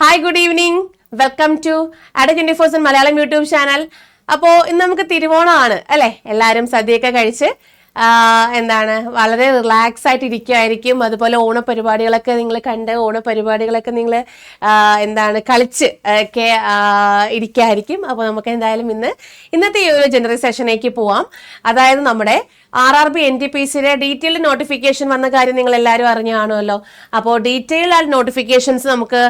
Hi good evening welcome to ada twenty ഫോർസൺ Malayalam YouTube channel. അപ്പോൾ ഇന്ന് നമുക്ക് തിരുവോണമാണ് അല്ലേ? എല്ലാവരും സദ്യയൊക്കെ കഴിച്ച് എന്താണ്? വളരെ റിലാക്സ് ആയിട്ട് ഇരിക്കുമായിരിക്കും അതുപോലെ ഓണപരിപാടികളൊക്കെ നിങ്ങൾ കണ്ട് ഓണപരിപാടികളൊക്കെ നിങ്ങൾ എന്താണ് കളിച്ച് ഒക്കെ ഇരിക്കായിരിക്കും. അപ്പോൾ നമുക്ക് എന്തായാലും ഇന്ന് ഇന്നത്തെ ഈ ഒരു ജനറൽ സെഷനിലേക്ക് പോവാം. അതായത് നമ്മുടെ R R B N T P സിയുടെ ഡീറ്റെയിൽഡ് നോട്ടിഫിക്കേഷൻ വന്ന കാര്യം നിങ്ങൾ എല്ലാവരും അറിഞ്ഞാണല്ലോ അപ്പോൾ ഡീറ്റെയിൽഡ് ആയിട്ട് നോട്ടിഫിക്കേഷൻസ് നമുക്ക്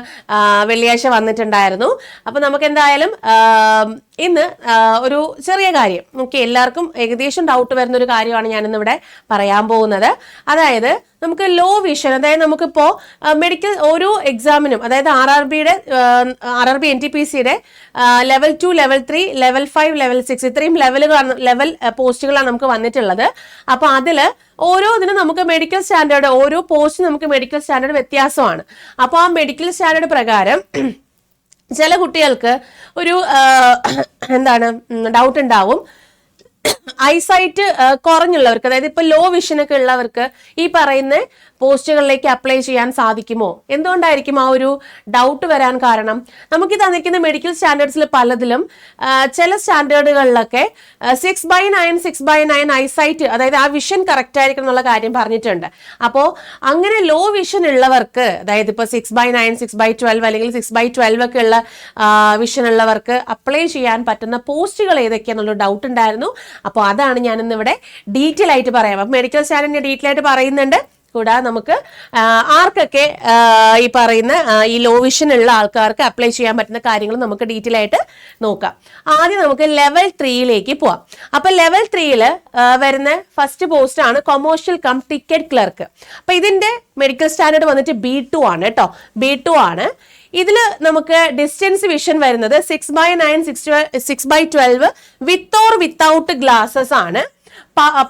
വെള്ളിയാഴ്ച വന്നിട്ടുണ്ടായിരുന്നു. അപ്പോൾ നമുക്ക് എന്തായാലും ഇന്ന് ഒരു ചെറിയ കാര്യം. നമുക്ക് എല്ലാവർക്കും ഏകദേശം ഡൗട്ട് വരുന്ന ഒരു കാര്യമാണ് ഞാനിന്നിവിടെ പറയാൻ പോകുന്നത്. അതായത് നമുക്ക് ലോ വിഷൻ അതായത് നമുക്കിപ്പോൾ മെഡിക്കൽ ഓരോ എക്സാമിനും അതായത് ആർ ആർ ബിയുടെ R R B N T P സിയുടെ level two level three level five level six ഇത്രയും ലെവലുകളാണ് ലെവൽ പോസ്റ്റുകളാണ് നമുക്ക് വന്നിട്ടുള്ളത്. അപ്പോൾ അതിൽ ഓരോ ഇതിനും നമുക്ക് മെഡിക്കൽ സ്റ്റാൻഡേർഡ് ഓരോ പോസ്റ്റിനും നമുക്ക് മെഡിക്കൽ സ്റ്റാൻഡേർഡ് വ്യത്യാസമാണ്. അപ്പോൾ ആ മെഡിക്കൽ സ്റ്റാൻഡേർഡ് പ്രകാരം ചില കുട്ടികൾക്ക് ഒരു എന്താണ് ഡൗട്ട് ഉണ്ടാവും. ഐസൈറ്റ് കുറഞ്ഞുള്ളവർക്ക് അതായത് ഇപ്പൊ ലോ വിഷൻ ഒക്കെ ഉള്ളവർക്ക് ഈ പറയുന്ന പോസ്റ്റുകളിലേക്ക് അപ്ലൈ ചെയ്യാൻ സാധിക്കുമോ? എന്തുകൊണ്ടായിരിക്കും ആ ഒരു ഡൗട്ട് വരാൻ കാരണം? നമുക്ക് തന്നിരിക്കുന്ന മെഡിക്കൽ സ്റ്റാൻഡേർഡ്സിൽ പലതിലും ചില സ്റ്റാൻഡേർഡുകളിലൊക്കെ six by nine six by nine eyesight അതായത് ആ വിഷൻ കറക്റ്റ് ആയിരിക്കണം എന്നുള്ള കാര്യം പറഞ്ഞിട്ടുണ്ട്. അപ്പോൾ അങ്ങനെ ലോ വിഷൻ ഉള്ളവർക്ക് അതായത് ഇപ്പോൾ six by nine six by twelve അല്ലെങ്കിൽ സിക്സ് ബൈ ട്വൽവ് ഒക്കെ ഉള്ള വിഷൻ ഉള്ളവർക്ക് അപ്ലൈ ചെയ്യാൻ പറ്റുന്ന പോസ്റ്റുകൾ ഏതൊക്കെയാണെന്നുള്ള ഡൗട്ട് ഉണ്ടായിരുന്നു. അപ്പോൾ അതാണ് ഞാനിന്ന് ഇവിടെ ഡീറ്റെയിൽ ആയിട്ട് പറയാം അപ്പം മെഡിക്കൽ സ്റ്റാൻഡിന്റെ ഡീറ്റെയിൽ ആയിട്ട് പറയുന്നുണ്ട്. കൂടാതെ നമുക്ക് ആർക്കൊക്കെ ഈ പറയുന്ന ഈ ലോ വിഷൻ ഉള്ള ആൾക്കാർക്ക് അപ്ലൈ ചെയ്യാൻ പറ്റുന്ന കാര്യങ്ങൾ നമുക്ക് ഡീറ്റെയിൽ ആയിട്ട് നോക്കാം. ആദ്യം നമുക്ക് ലെവൽ ത്രീയിലേക്ക് പോവാം. അപ്പൊ ലെവൽ ത്രീയിൽ വരുന്ന ഫസ്റ്റ് പോസ്റ്റ് ആണ് കൊമേഴ്ഷ്യൽ കം ടിക്കറ്റ് ക്ലർക്ക് അപ്പൊ ഇതിന്റെ മെഡിക്കൽ സ്റ്റാൻഡേർഡ് വന്നിട്ട് ബി ടു ആണ് കേട്ടോ ബി ടു ആണ്. ഇതിൽ നമുക്ക് ഡിസ്റ്റൻസ് വിഷൻ വരുന്നത് six by nine six six by twelve with or without glasses ആണ്.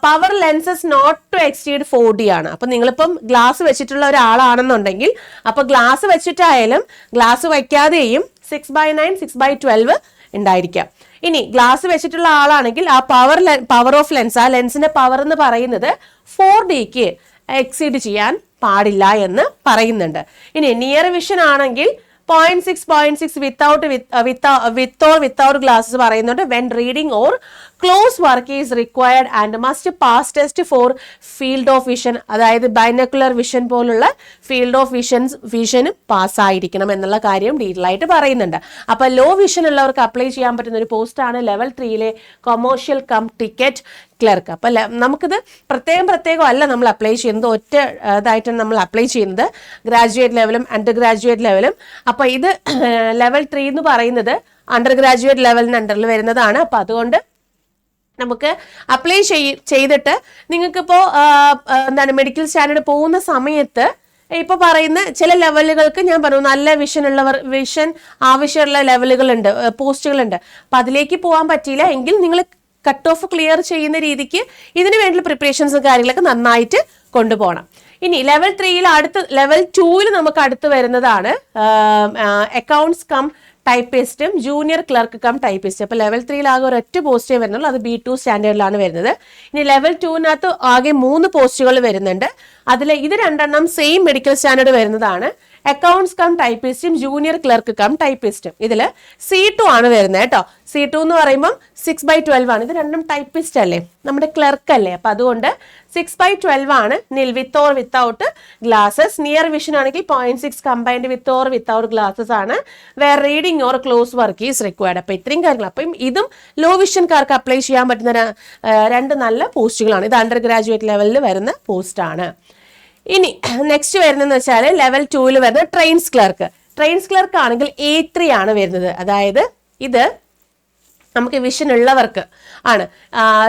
Power lenses not to exceed four D ആണ്. അപ്പൊ നിങ്ങളിപ്പം ഗ്ലാസ് വെച്ചിട്ടുള്ള ഒരാളാണെന്നുണ്ടെങ്കിൽ അപ്പൊ ഗ്ലാസ് വെച്ചിട്ടായാലും glass വയ്ക്കാതെയും six by nine six by twelve ഉണ്ടായിരിക്കാം. ഇനി ഗ്ലാസ് വെച്ചിട്ടുള്ള ആളാണെങ്കിൽ ആ പവർ പവർ ഓഫ് ലെൻസ് ആ ലെൻസിന്റെ പവർ എന്ന് പറയുന്നത് ഫോർ ഡിക്ക് എക്സീഡ് ചെയ്യാൻ പാടില്ല എന്ന് പറയുന്നുണ്ട്. ഇനി നിയർ വിഷൻ ആണെങ്കിൽ point six point six without with or without glasses പറയുന്നുണ്ട്. When reading or close work is required and must pass test for field of vision അതായത് ബൈനക്കുലർ വിഷൻ പോലുള്ള ഫീൽഡ് ഓഫ് വിഷൻസ് വിഷനും പാസ്സായിരിക്കണം എന്നുള്ള കാര്യം detail ആയിട്ട് പറയുന്നുണ്ട്. അപ്പൊ ലോ വിഷൻ ഉള്ളവർക്ക് അപ്ലൈ ചെയ്യാൻ പറ്റുന്ന ഒരു പോസ്റ്റാണ് ലെവൽ ത്രീയിലെ കൊമേഴ്ഷ്യൽ കം ടിക്കറ്റ് ക്ലർക്ക് അപ്പം ലെ- നമുക്കിത് പ്രത്യേകം പ്രത്യേകം അല്ല നമ്മൾ അപ്ലൈ ചെയ്യുന്നത്. ഒറ്റ ഇതായിട്ടാണ് നമ്മൾ അപ്ലൈ ചെയ്യുന്നത്. ഗ്രാജുവേറ്റ് ലെവലും അണ്ടർ ഗ്രാജുവേറ്റ് ലെവലും അപ്പം ഇത് ലെവൽ ത്രീ എന്ന് പറയുന്നത് അണ്ടർ ഗ്രാജുവേറ്റ് ലെവലിന് അണ്ടറിൽ വരുന്നതാണ്. അപ്പം അതുകൊണ്ട് നമുക്ക് അപ്ലൈ ചെയ് ചെയ്തിട്ട് നിങ്ങൾക്കിപ്പോൾ എന്താണ് മെഡിക്കൽ സ്റ്റാൻഡേർഡ് പോകുന്ന സമയത്ത് ഇപ്പൊ പറയുന്ന ചില ലെവലുകൾക്ക് ഞാൻ പറഞ്ഞു നല്ല വിഷൻ ഉള്ളവർ വിഷൻ ആവശ്യമുള്ള ലെവലുകളുണ്ട് പോസ്റ്റുകളുണ്ട് അപ്പൊ അതിലേക്ക് പോകാൻ പറ്റിയില്ല. എങ്കിൽ നിങ്ങൾ കട്ട് ഓഫ് ക്ലിയർ ചെയ്യുന്ന രീതിക്ക് ഇതിനു വേണ്ടിയുള്ള പ്രിപ്പറേഷൻസും കാര്യങ്ങളൊക്കെ നന്നായിട്ട് കൊണ്ടുപോകണം. ഇനി ലെവൽ ത്രീയിൽ അടുത്ത് ലെവൽ ടൂവിൽ നമുക്ക് അടുത്ത് വരുന്നതാണ് അക്കൗണ്ട്സ് കം ടൈപ്പിസ്റ്റും ജൂനിയർ ക്ലർക്ക് കം ടൈപ്പിസ്റ്റ് അപ്പോൾ ലെവൽ ത്രീയിൽ ആകെ ഒരൊറ്റ പോസ്റ്റേ വരുന്നുള്ളൂ അത് ബി ടു സ്റ്റാൻഡേർഡിലാണ് വരുന്നത്. ഇനി ലെവൽ ടുവിനകത്ത് ആകെ മൂന്ന് പോസ്റ്റുകൾ വരുന്നുണ്ട്. അതിൽ ഇത് രണ്ടെണ്ണം സെയിം മെഡിക്കൽ സ്റ്റാൻഡേർഡ് വരുന്നതാണ്. അക്കൗണ്ട്സ് കം ടൈപ്പിസ്റ്റും ജൂനിയർ ക്ലർക്ക് കം ടൈപ്പിസ്റ്റും ഇതിൽ സി ടു ആണ് വരുന്നത് കേട്ടോ. സി ടു എന്ന് പറയുമ്പം സിക്സ് ബൈ ട്വൽവ് ആണ്. ഇത് രണ്ടും ടൈപ്പിസ്റ്റ് അല്ലേ? നമ്മുടെ ക്ലർക്ക് അല്ലേ? അപ്പം അതുകൊണ്ട് സിക്സ് ബൈ ട്വൽവ് ആണ് നിൽ with or without glasses near vision ആണെങ്കിൽ point six combined with or without glasses ആണ് where reading or close work is required അപ്പം ഇത്രയും കാര്യങ്ങൾ. അപ്പം ഇതും ലോ വിഷൻകാർക്ക് അപ്ലൈ ചെയ്യാൻ പറ്റുന്ന രണ്ട് നല്ല പോസ്റ്റുകളാണ് ഇത് അണ്ടർ ഗ്രാജുവേറ്റ് ലെവലിൽ വരുന്ന പോസ്റ്റാണ് ഇനി നെക്സ്റ്റ് വരുന്നതെന്ന് വെച്ചാൽ ലെവൽ ടൂവിൽ വരുന്നത് ട്രെയിൻസ് ക്ലർക്ക് ട്രെയിൻസ് ക്ലർക്ക് ആണെങ്കിൽ എ ത്രീ ആണ് വരുന്നത്. അതായത് ഇത് നമുക്ക് വിഷൻ ഉള്ളവർക്ക് ആണ്.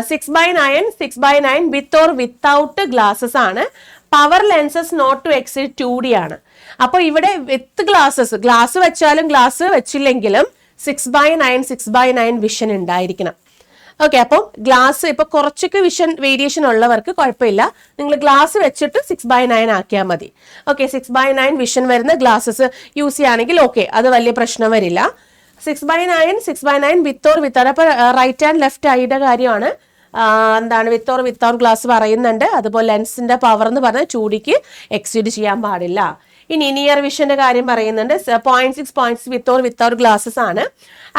Six by nine six by nine with or without glasses ആണ്. Power lenses not to exceed two D ആണ്. അപ്പോൾ ഇവിടെ വിത്ത് ഗ്ലാസസ് ഗ്ലാസ് വെച്ചാലും glass വെച്ചില്ലെങ്കിലും six by nine six by nine vision ഉണ്ടായിരിക്കണം. ഓക്കെ അപ്പോൾ ഗ്ലാസ് ഇപ്പൊ കുറച്ചൊക്കെ വിഷൻ വേരിയേഷൻ ഉള്ളവർക്ക് കുഴപ്പമില്ല. നിങ്ങൾ ഗ്ലാസ് വെച്ചിട്ട് സിക്സ് ബൈ നയൻ ആക്കിയാൽ മതി. Okay six by nine vision വരുന്ന ഗ്ലാസസ് യൂസ് ചെയ്യുകയാണെങ്കിൽ ഓക്കെ അത് വലിയ പ്രശ്നം വരില്ല. Six by nine six by nine with or without അപ്പൊ റൈറ്റ് ആൻഡ് ലെഫ്റ്റ് ഐയുടെ കാര്യമാണ്. എന്താണ് വിത്ത് ഓർ വിത്തൗട്ട് ഗ്ലാസ് പറയുന്നുണ്ട്. അതുപോലെ ലെൻസിന്റെ പവർ എന്ന് പറഞ്ഞാൽ ചൂടിക്ക് എക്സീഡ് ചെയ്യാൻ പാടില്ല. ഇനി നിയർ വിഷന്റെ കാര്യം പറയുന്നുണ്ട്. Point six point six with or without glasses ആണ്.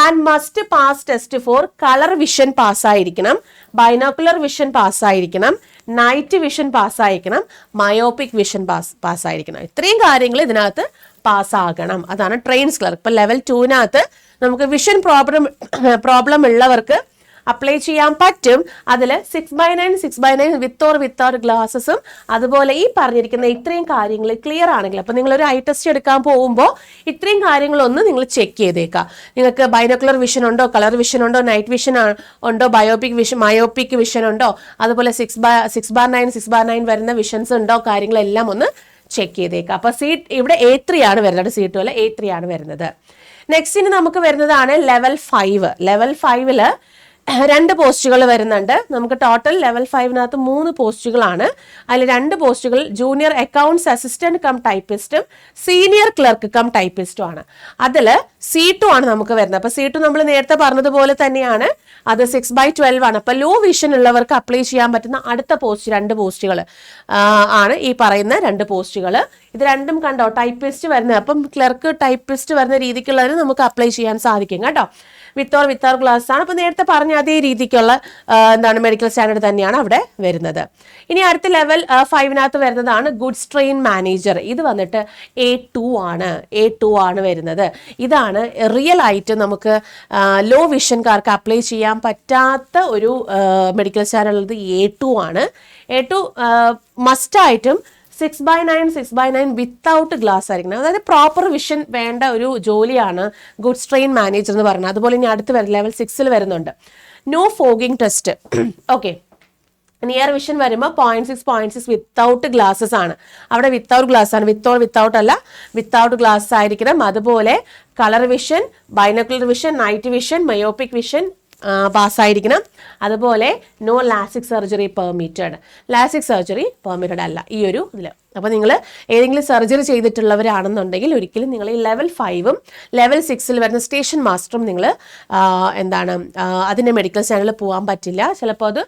And must pass test for colour vision പാസ്സായിരിക്കണം binocular vision പാസ്സായിരിക്കണം നൈറ്റ് വിഷൻ പാസ്സായിരിക്കണം മയോപിക് വിഷൻ പാസ് പാസ്സായിരിക്കണം ഇത്രയും കാര്യങ്ങൾ ഇതിനകത്ത് പാസ്സാകണം അതാണ് ട്രെയിൻസ് ക്ലർക്ക് ഇപ്പൊ ലെവൽ ടുവിനകത്ത് നമുക്ക് വിഷൻ പ്രോബ്ലം പ്രോബ്ലം ഉള്ളവർക്ക് അപ്ലൈ ചെയ്യാൻ പറ്റും. അതിൽ six by nine six by nine with or without ഗ്ലാസസും അതുപോലെ ഈ പറഞ്ഞിരിക്കുന്ന ഇത്രയും കാര്യങ്ങൾ ക്ലിയർ ആണെങ്കിൽ അപ്പോൾ നിങ്ങൾ ഒരു ഐ ടെസ്റ്റ് എടുക്കാൻ പോകുമ്പോൾ ഇത്രയും കാര്യങ്ങളൊന്ന് നിങ്ങൾ ചെക്ക് ചെയ്തേക്കുക നിങ്ങൾക്ക് ബൈനോക്കുലർ വിഷൻ ഉണ്ടോ കളർ വിഷൻ ഉണ്ടോ നൈറ്റ് വിഷൻ ഉണ്ടോ ബയോപിക് വിഷൻ മയോപിക് വിഷൻ ഉണ്ടോ അതുപോലെ six bar six bar nine six bar nine വരുന്ന വിഷൻസ് ഉണ്ടോ കാര്യങ്ങളെല്ലാം ഒന്ന് ചെക്ക് ചെയ്തേക്കാം. അപ്പോൾ സീറ്റ് ഇവിടെ എ ത്രീ ആണ് വരുന്നത് സീറ്റ് പോലെ എ ത്രീ ആണ് വരുന്നത്. നെക്സ്റ്റിന് നമുക്ക് വരുന്നതാണ് ലെവൽ ഫൈവ് ലെവൽ ഫൈവിൽ രണ്ട് പോസ്റ്റുകൾ വരുന്നുണ്ട്. നമുക്ക് ടോട്ടൽ ലെവൽ ഫൈവിനകത്ത് മൂന്ന് പോസ്റ്റുകളാണ്. അതിൽ രണ്ട് പോസ്റ്റുകൾ ജൂനിയർ അക്കൗണ്ട്സ് അസിസ്റ്റന്റ് കം ടൈപ്പിസ്റ്റും സീനിയർ ക്ലർക്ക് കം ടൈപ്പിസ്റ്റും ആണ്. അതിൽ സി ടു ആണ് നമുക്ക് വരുന്നത്. അപ്പോൾ സി ടു നമ്മൾ നേരത്തെ പറഞ്ഞതുപോലെ തന്നെയാണ്. അത് സിക്സ് ബൈ ട്വൽവ് ആണ്. അപ്പോൾ ലോ വിഷൻ ഉള്ളവർക്ക് അപ്ലൈ ചെയ്യാൻ പറ്റുന്ന അടുത്ത പോസ്റ്റ് രണ്ട് പോസ്റ്റുകൾ ആണ് ഈ പറയുന്ന രണ്ട് പോസ്റ്റുകൾ ഇത് രണ്ടും കണ്ടോ? ടൈപ്പിസ്റ്റ് വരുന്നത്. അപ്പം ക്ലർക്ക് ടൈപ്പിസ്റ്റ് വരുന്ന രീതിക്കുള്ളതിന് നമുക്ക് അപ്ലൈ ചെയ്യാൻ സാധിക്കും. കേട്ടോ? With or without glass ആണ്. അപ്പോൾ നേരത്തെ പറഞ്ഞ അതേ രീതിക്കുള്ള എന്താണ് മെഡിക്കൽ സ്റ്റാൻഡേർഡ് തന്നെയാണ് അവിടെ വരുന്നത്. ഇനി അടുത്ത ലെവൽ ഫൈവിനകത്ത് വരുന്നതാണ് ഗുഡ്സ് ട്രെയിൻ മാനേജർ ഇത് വന്നിട്ട് എ ടു ആണ്. എ ടു ആണ് വരുന്നത്. ഇതാണ് റിയൽ ആയിട്ട് നമുക്ക് ലോ വിഷൻകാർക്ക് അപ്ലൈ ചെയ്യാൻ പറ്റാത്ത ഒരു മെഡിക്കൽ സ്റ്റാൻഡേർഡ് എ ടു ആണ്. എ ടു മസ്റ്റായിട്ടും six by nine six by nine without glass ആയിരിക്കണം. അതായത് പ്രോപ്പർ വിഷൻ വേണ്ട ഒരു ജോലിയാണ് ഗുഡ്സ് ട്രെയിൻ മാനേജർ എന്ന് പറയുന്നത്. അതുപോലെ ഇനി അടുത്ത് വരുന്ന ലെവൽ സിക്സിൽ വരുന്നുണ്ട്. No fogging test okay near vision വരുമ്പോൾ point six point six without glasses ആണ്. അവിടെ വിത്തൗട്ട് ഗ്ലാസ് ആണ്. വിത്തോൾ വിത്തൗട്ട് അല്ല വിത്തൗട്ട് ഗ്ലാസ് ആയിരിക്കണം. അതുപോലെ colour vision binocular vision night vision myopic vision പാസ്സായിരിക്കണം. അതുപോലെ no LASIK surgery permitted LASIK surgery permitted അല്ല. ഈ ഒരു ഇതിൽ അപ്പോൾ നിങ്ങൾ ഏതെങ്കിലും സർജറി ചെയ്തിട്ടുള്ളവരാണെന്നുണ്ടെങ്കിൽ ഒരിക്കലും നിങ്ങൾ ഈ ലെവൽ ഫൈവും ലെവൽ സിക്സിൽ വരുന്ന സ്റ്റേഷൻ മാസ്റ്ററും നിങ്ങൾ എന്താണ് അതിന്റെ മെഡിക്കൽ ചാനലിൽ പോകാൻ പറ്റില്ല. ചിലപ്പോൾ അത്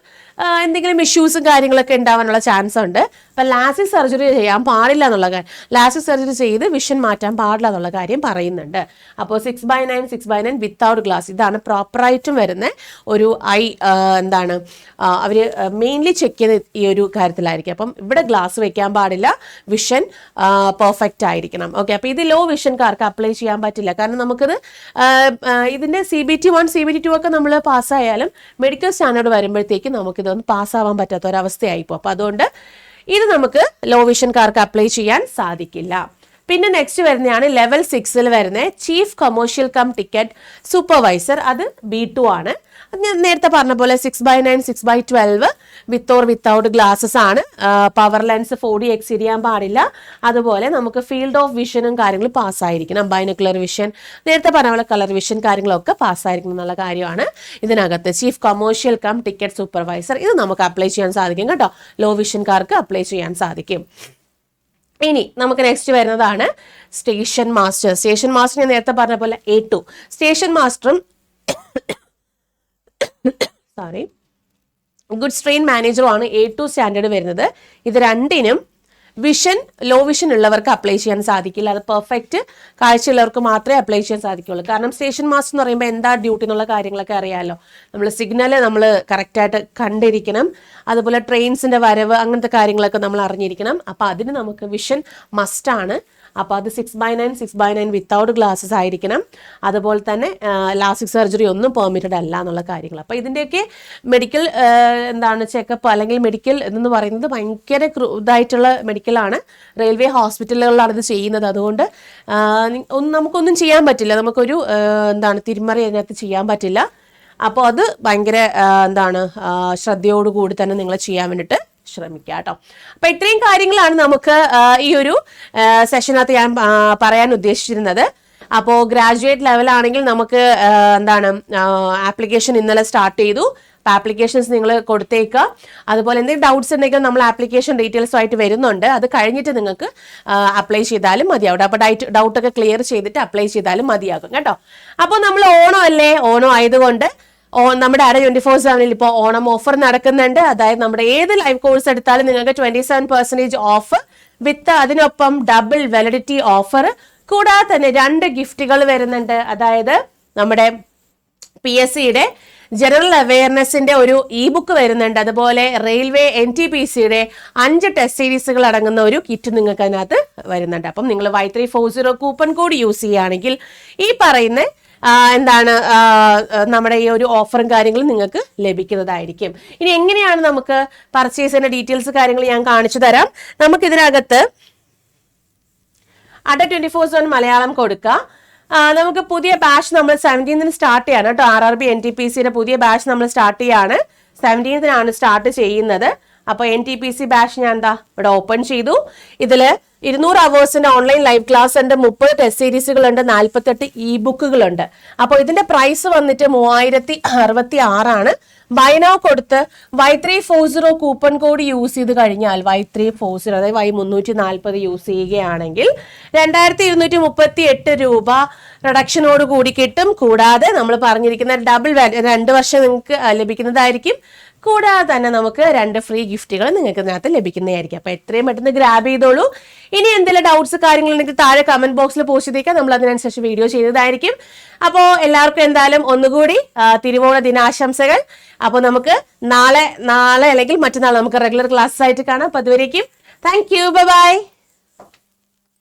എന്തെങ്കിലും ഇഷ്യൂസും കാര്യങ്ങളൊക്കെ ഉണ്ടാവാനുള്ള ചാൻസ് ഉണ്ട്. അപ്പം ലാസിക് സർജറി ചെയ്യാൻ പാടില്ല എന്നുള്ള കാര്യം ലാസിക് സർജറി ചെയ്ത് വിഷൻ മാറ്റാൻ പാടില്ല എന്നുള്ള കാര്യം പറയുന്നുണ്ട്. അപ്പോൾ six by nine six by nine without glass ഇതാണ് പ്രോപ്പറായിട്ടും വരുന്ന ഒരു ഐ എന്താണ് അവർ മെയിൻലി ചെക്ക് ചെയ്ത് ഈ ഒരു കാര്യത്തിലായിരിക്കും. അപ്പം ഇവിടെ ഗ്ലാസ് വെക്കാൻ പാടില്ല. വിഷൻ പെർഫെക്റ്റ് ആയിരിക്കണം. ഓക്കെ അപ്പോൾ ഇത് ലോ വിഷൻകാർക്ക് അപ്ലൈ ചെയ്യാൻ പറ്റില്ല. കാരണം നമുക്കിത് ഇതിന്റെ C B T one C B T two ഒക്കെ നമ്മൾ പാസ്സായാലും മെഡിക്കൽ സ്റ്റാൻഡേർഡ് വരുമ്പോഴത്തേക്കും നമുക്കിതൊന്നും പാസ്സാവാൻ പറ്റാത്ത ഒരവസ്ഥയായിപ്പോൾ അപ്പോൾ അതുകൊണ്ട് ഇത് നമുക്ക് ലോ വിഷൻകാർക്ക് അപ്ലൈ ചെയ്യാൻ സാധിക്കില്ല. പിന്നെ നെക്സ്റ്റ് വരുന്നതാണ് ലെവൽ സിക്സിൽ വരുന്ന chief commercial cum ticket supervisor അത് ബി ടു ആണ്. അത് ഞാൻ നേരത്തെ പറഞ്ഞ പോലെ six by nine six by twelve with or without glasses ആണ്. Power lens four D X ചെയ്യാൻ പാടില്ല. അതുപോലെ നമുക്ക് ഫീൽഡ് ഓഫ് വിഷനും കാര്യങ്ങളും പാസ്സായിരിക്കണം ബൈനക്കുലർ വിഷൻ നേരത്തെ പറഞ്ഞ പോലെ കളർ വിഷൻ കാര്യങ്ങളൊക്കെ പാസ്സായിരിക്കണം എന്നുള്ള കാര്യമാണ് ഇതിനകത്ത്. Chief commercial cum ticket supervisor ഇത് നമുക്ക് അപ്ലൈ ചെയ്യാൻ സാധിക്കും കേട്ടോ. ലോ വിഷൻകാർക്ക് അപ്ലൈ ചെയ്യാൻ സാധിക്കും. ഇനി നമുക്ക് നെക്സ്റ്റ് വരുന്നതാണ് സ്റ്റേഷൻ മാസ്റ്റർ സ്റ്റേഷൻ മാസ്റ്റർ ഞാൻ നേരത്തെ പറഞ്ഞ പോലെ എ ടു സ്റ്റേഷൻ മാസ്റ്ററും സോറി ഗുഡ് സ്ട്രെയിൻ മാനേജറുമാണ് എ ടു സ്റ്റാൻഡേർഡ് വരുന്നത്. ഇത് രണ്ടിനും വിഷൻ ലോ വിഷൻ ഉള്ളവർക്ക് അപ്ലൈ ചെയ്യാൻ സാധിക്കില്ല. അത് പെർഫെക്റ്റ് കാഴ്ചയുള്ളവർക്ക് മാത്രമേ അപ്ലൈ ചെയ്യാൻ സാധിക്കുള്ളൂ. കാരണം സ്റ്റേഷൻ മാസ്റ്റർ എന്ന് പറയുമ്പോൾ എന്താ ഡ്യൂട്ടി എന്നുള്ള കാര്യങ്ങളൊക്കെ അറിയാമല്ലോ നമ്മൾ സിഗ്നൽ നമ്മൾ കറക്റ്റായിട്ട് കണ്ടിരിക്കണം. അതുപോലെ ട്രെയിൻസിന്റെ വരവ് അങ്ങനത്തെ കാര്യങ്ങളൊക്കെ നമ്മൾ അറിഞ്ഞിരിക്കണം. അപ്പോൾ അതിന് നമുക്ക് വിഷൻ മസ്റ്റാണ് അപ്പോൾ അത് six by nine six by nine without glasses ആയിരിക്കണം. അതുപോലെ തന്നെ ലാസ്റ്റിക് സർജറി ഒന്നും പെർമിറ്റഡ് അല്ല എന്നുള്ള കാര്യങ്ങൾ. അപ്പോൾ ഇതിന്റെയൊക്കെ മെഡിക്കൽ എന്താണ് ചെക്കപ്പ് അല്ലെങ്കിൽ മെഡിക്കൽ എന്ന് പറയുന്നത് ഭയങ്കര ക്രു- ഇതായിട്ടുള്ള മെഡിക്കലാണ് റെയിൽവേ ഹോസ്പിറ്റലുകളിലാണ് ഇത് ചെയ്യുന്നത്. അതുകൊണ്ട് നമുക്കൊന്നും ചെയ്യാൻ പറ്റില്ല. നമുക്കൊരു എന്താണ് തിരിമറി അതിനകത്ത് ചെയ്യാൻ പറ്റില്ല. അപ്പോൾ അത് ഭയങ്കര എന്താണ് ശ്രദ്ധയോടുകൂടി തന്നെ നിങ്ങൾ ചെയ്യാൻ വേണ്ടിയിട്ട് ശ്രമിക്കുക കേട്ടോ. അപ്പൊ ഇത്രയും കാര്യങ്ങളാണ് നമുക്ക് ഈ ഒരു സെഷനകത്ത് ഞാൻ പറയാൻ ഉദ്ദേശിച്ചിരുന്നത്. അപ്പോൾ ഗ്രാജുവേറ്റ് ലെവലാണെങ്കിൽ നമുക്ക് എന്താണ് ആപ്ലിക്കേഷൻ ഇന്നലെ സ്റ്റാർട്ട് ചെയ്തു. അപ്പോൾ ആപ്ലിക്കേഷൻസ് നിങ്ങൾ കൊടുത്തേക്കുക. അതുപോലെ എന്തെങ്കിലും ഡൗട്ട്സ് ഉണ്ടെങ്കിൽ നമ്മൾ ആപ്ലിക്കേഷൻ ഡീറ്റെയിൽസും ആയിട്ട് വരുന്നുണ്ട്. അത് കഴിഞ്ഞിട്ട് നിങ്ങൾക്ക് അപ്ലൈ ചെയ്താലും മതിയാവും. അപ്പോൾ ഡൈറ്റ് ഡൗട്ടൊക്കെ ക്ലിയർ ചെയ്തിട്ട് അപ്ലൈ ചെയ്താലും മതിയാകും കേട്ടോ. അപ്പോൾ നമ്മൾ ഓണം അല്ലേ ഓണം ആയതുകൊണ്ട് നമ്മുടെ അര ട്വന്റി ഫോർ സെവനിൽ ഇപ്പോൾ ഓണം ഓഫർ നടക്കുന്നുണ്ട്. അതായത് നമ്മുടെ ഏത് ലൈവ് കോഴ്സ് എടുത്താലും നിങ്ങൾക്ക് twenty seven percentage of with അതിനൊപ്പം ഡബിൾ വാലിഡിറ്റി ഓഫർ കൂടാതെ തന്നെ രണ്ട് ഗിഫ്റ്റുകൾ വരുന്നുണ്ട്. അതായത് നമ്മുടെ പി എസ് സിയുടെ ജനറൽ അവയർനെസിന്റെ ഒരു ഇ ബുക്ക് വരുന്നുണ്ട്. അതുപോലെ റെയിൽവേ എൻ ടി പി സിയുടെ അഞ്ച് ടെസ്റ്റ് സീരീസുകൾ അടങ്ങുന്ന ഒരു കിറ്റ് നിങ്ങൾക്ക് അതിനകത്ത് വരുന്നുണ്ട്. അപ്പം നിങ്ങൾ Y three four zero coupon code use ചെയ്യുകയാണെങ്കിൽ ഈ പറയുന്ന എന്താണ് നമ്മുടെ ഈ ഒരു ഓഫറും കാര്യങ്ങളും നിങ്ങൾക്ക് ലഭിക്കുന്നതായിരിക്കും. ഇനി എങ്ങനെയാണ് നമുക്ക് പർച്ചേസിന്റെ ഡീറ്റെയിൽസ് കാര്യങ്ങൾ ഞാൻ കാണിച്ചു തരാം. നമുക്ക് ഇതിനകത്ത് അഡ ട്വന്റി ഫോർ സെവൻ മലയാളം കൊടുക്കുക നമുക്ക് പുതിയ ബാച്ച് നമ്മൾ സെവന്റീൻത്തിന് സ്റ്റാർട്ട് ചെയ്യാണ് കേട്ടോ. R R B N T P സിയുടെ പുതിയ ബാച്ച് നമ്മൾ സ്റ്റാർട്ട് ചെയ്യാണ്. ആണ് സ്റ്റാർട്ട് ചെയ്യുന്നത്. അപ്പോൾ N T P C batch ഞാൻ എന്താ ഇവിടെ ഓപ്പൺ ചെയ്തു. ഇതിൽ ഇരുന്നൂറ് അവേഴ്സിന്റെ ഓൺലൈൻ ലൈവ് ക്ലാസ് ഉണ്ട് മുപ്പത് ടെസ്റ്റ് സീരീസുകളുണ്ട് നാൽപ്പത്തെട്ട് ഇ ബുക്കുകളുണ്ട് അപ്പോൾ ഇതിന്റെ പ്രൈസ് വന്നിട്ട് മൂവായിരത്തി അറുപത്തി ആറാണ് ബൈനോ കൊടുത്ത് Y three four zero coupon code use ചെയ്ത് കഴിഞ്ഞാൽ വൈ ത്രീ ഫോർ സീറോ അതായത് വൈ മുന്നൂറ്റി നാൽപ്പത് യൂസ് ചെയ്യുകയാണെങ്കിൽ രണ്ടായിരത്തി ഇരുന്നൂറ്റി മുപ്പത്തി എട്ട് രൂപ റിഡക്ഷനോട് കൂടി കിട്ടും. കൂടാതെ നമ്മൾ പറഞ്ഞിരിക്കുന്ന ഡബിൾ രണ്ട് വർഷം നിങ്ങൾക്ക് ലഭിക്കുന്നതായിരിക്കും. കൂടാതെ തന്നെ നമുക്ക് രണ്ട് ഫ്രീ ഗിഫ്റ്റുകൾ നിങ്ങൾക്ക് ഇതിനകത്ത് ലഭിക്കുന്നതായിരിക്കും. അപ്പൊ എത്രയും പെട്ടെന്ന് ഗ്രാബ് ചെയ്തോളൂ. ഇനി എന്തെങ്കിലും ഡൗട്ട്സ് കാര്യങ്ങളുണ്ടെങ്കിൽ താഴെ കമന്റ് ബോക്സിൽ പോസ്റ്റ് ചെയ്തേക്കാം. നമ്മൾ അതിനനുസരിച്ച് വീഡിയോ ചെയ്തതായിരിക്കും. അപ്പോൾ എല്ലാവർക്കും എന്തായാലും ഒന്നുകൂടി തിരുവോണ ദിനാശംസകൾ. അപ്പോൾ നമുക്ക് നാളെ നാളെ അല്ലെങ്കിൽ മറ്റന്നാൾ നമുക്ക് റെഗുലർ ക്ലാസ് ആയിട്ട് കാണാം. അപ്പൊ അതുവരേക്കും. Thank you by